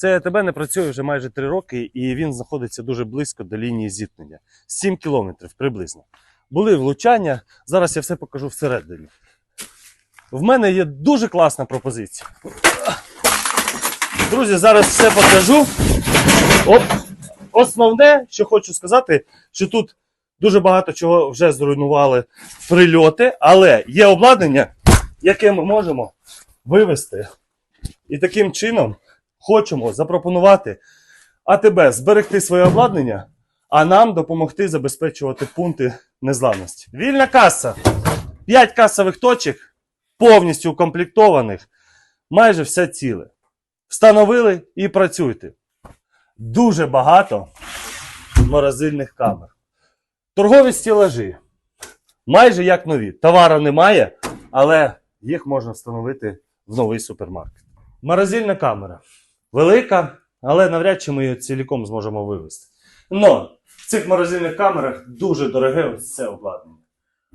Це АТБ не працює вже майже три роки, і він знаходиться дуже близько до лінії зіткнення. 7 кілометрів приблизно. Були влучання. Зараз я все покажу всередині. В мене є дуже класна пропозиція. Друзі, зараз все покажу. Оп. Основне, що хочу сказати, що тут дуже багато чого вже зруйнували прильоти, але є обладнання, яке ми можемо вивести. І таким чином хочемо запропонувати АТБ зберегти своє обладнання, а нам допомогти забезпечувати пункти незламності. Вільна каса. 5 касових точок, повністю укомплектованих, майже все ціле. Встановили і працюйте. Дуже багато морозильних камер. Торгові стілажі. Майже як нові. Товару немає, але їх можна встановити в новий супермаркет. Морозильна камера. Велика, але навряд чи ми її цілком зможемо вивезти. Но в цих морозильних камерах дуже дороге ось це обладнання.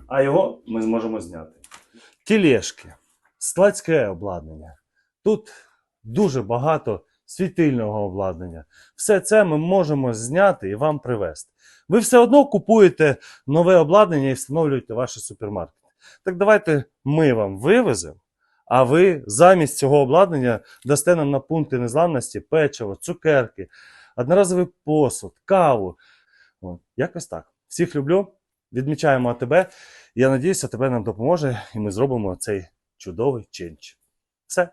А його ми зможемо зняти. Тілешки, складське обладнання. Тут дуже багато світильного обладнання. Все це ми можемо зняти і вам привезти. Ви все одно купуєте нове обладнання і встановлюєте ваші супермаркети. Так давайте ми вам вивеземо, а ви замість цього обладнання дасте нам на пункти незламності печиво, цукерки, одноразовий посуд, каву. От, якось так. Всіх люблю. Відмічаємо АТБ. Я надіюся, тебе нам допоможе, і ми зробимо цей чудовий чинч. Все.